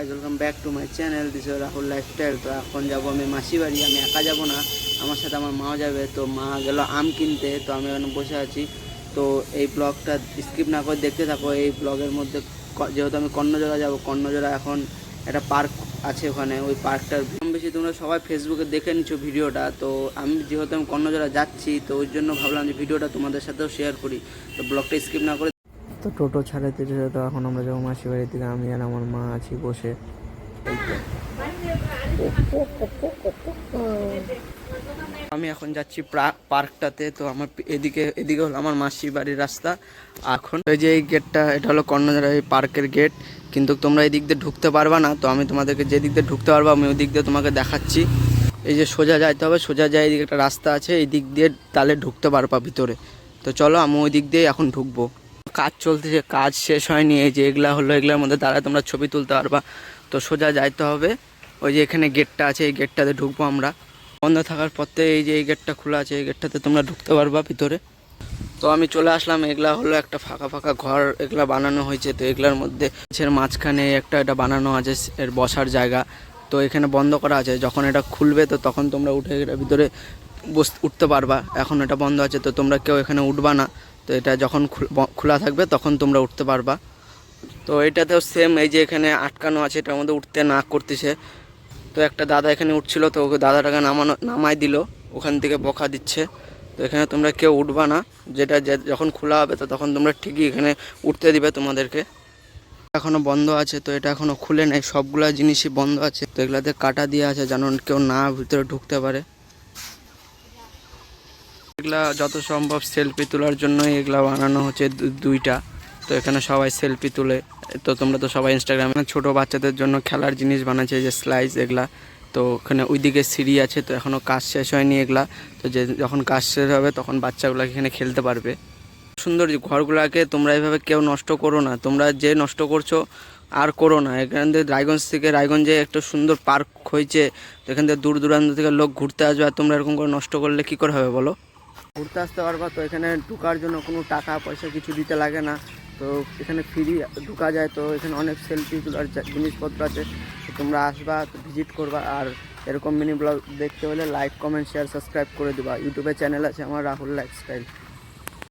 Guys welcome back to my channel this Rahul lifestyle তো এখন যাব আমি মাসি বাড়ি আমি একা যাব না, আমার সাথে আমার মাও যাবে। তো মা গেল আম কিনতে, তো আমি এখানে বসে আছি। তো এই ব্লগটা স্কিপ না করে দেখতে থাকো। এই ব্লগের মধ্যে যেহেতু আমি কর্ণজোড়া যাব, কর্ণজোড়া এখন একটা পার্ক আছে ওখানে, ওই পার্কটার কম বেশি তোমরা সবাই ফেসবুকে দেখে নিচ্ছ ভিডিওটা। তো আমি যেহেতু আমি কর্ণজোড়া যাচ্ছি, তো ওই জন্য ভাবলাম যে ভিডিওটা তোমাদের সাথেও শেয়ার করি। তো ব্লগটা স্কিপ না করে তো টোটো ছাড়াতে তো এখন আমরা যাব মাসি বাড়ি থেকে আমি আর আমার মা আছি বসে। আমি এখন যাচ্ছি পার্কটাতে, তো আমার এদিকে এদিকে হলো আমার মাসি বাড়ির রাস্তা। এখন এই যে এই গেটটা, এটা হলো কর্ণধারা এই পার্কের গেট, কিন্তু তোমরা এই দিক দিয়ে ঢুকতে পারবা না, তো আমি তোমাদেরকে যে দিক দিয়ে ঢুকতে পারব, আমি ওই দিক দিয়ে তোমাকে দেখাচ্ছি। এই যে সোজা যাইতে হবে, সোজা যাই এদিকে একটা রাস্তা আছে এই দিক দিয়ে তাহলে ঢুকতে পারবা ভিতরে। তো চলো আমি ওই দিক দিয়ে এখন ঢুকবো। কাজ চলতেছে, কাজ শেষ হয়নি, এই যে এগুলা হলো, এগুলোর মধ্যে দাঁড়ায় তোমরা ছবি তুলতে পারবা। তো সোজা যাইতে হবে। ওই যে এখানে গেটটা আছে, এই গেটটাতে ঢুকবো আমরা। বন্ধ থাকার পথে এই যে এই গেটটা খোলা আছে, এই গেটটাতে তোমরা ঢুকতে পারবা ভিতরে। তো আমি চলে আসলাম, এগুলা হলো একটা ফাঁকা ফাঁকা ঘর, এগুলা বানানো হয়েছে। তো এগুলার মধ্যে গাছের মাঝখানে একটা এটা বানানো আছে, এর বসার জায়গা। তো এখানে বন্ধ করা আছে, যখন এটা খুলবে তো তখন তোমরা উঠে এটা ভিতরে বস, উঠতে পারবা। এখন এটা বন্ধ আছে, তো তোমরা কেউ এখানে উঠবা না। তো এটা যখন খোলা থাকবে তখন তোমরা উঠতে পারবা। তো এটাতেও সেম এই যে এখানে আটকানো আছে, এটার মধ্যে উঠতে না করতেছে। তো একটা দাদা এখানে উঠছিল, তো ওকে দাদাটাকে নামানো নামাই দিল, ওখান থেকে বকা দিচ্ছে। তো এখানে তোমরা কেউ উঠবা না, যেটা যখন খোলা হবে তো তখন তোমরা ঠিকই এখানে উঠতে দিবে তোমাদেরকে। এখনও বন্ধ আছে, তো এটা এখনও খুলে নেই, সবগুলা জিনিসই বন্ধ আছে। তো এগুলাতে কাটা দিয়ে আছে, যেন কেউ না ভিতরে ঢুকতে পারে। এগুলা যত সম্ভব সেলফি তোলার জন্যই এগুলা বানানো হচ্ছে দুইটা। তো এখানে সবাই সেলফি তুলে। তো তোমরা তো সবাই ইনস্টাগ্রামে ছোট বাচ্চাদের জন্য খেলার জিনিস বানাচ্ছে যে স্লাইস এগুলা। তো ওখানে ওইদিকে সিঁড়ি আছে, তো এখনও কাজ শেষ হয়নি এগুলা। তো যে যখন কাজ শেষ হবে তখন বাচ্চাগুলো এখানে খেলতে পারবে। সুন্দর ঘরগুলোকে তোমরা এইভাবে কেউ নষ্ট করো না। তোমরা যে নষ্ট করছ আর করো না। এখান থেকে রায়গঞ্জ থেকে রায়গঞ্জে একটা সুন্দর পার্ক হয়েছে। এখান থেকে দূর দূরান্ত থেকে লোক ঘুরতে আসবে আর তোমরা এরকম করে নষ্ট করলে কি করে হবে বলো? ঘুরতে আসতে পারবা, তো এখানে ঢুকার জন্য কোনো টাকা পয়সা কিছু দিতে লাগে না। তো এখানে ফ্রি ঢুকা যায়, তো এখানে অনেক সেলফি জিনিসপত্র আছে, তো তোমরা আসবা ভিজিট করবা। আর এরকম মিনি ব্লগ দেখতে হলে লাইক কমেন্ট শেয়ার সাবস্ক্রাইব করে দেবা। ইউটিউবে চ্যানেল আছে আমার রাহুল লাইফস্টাইল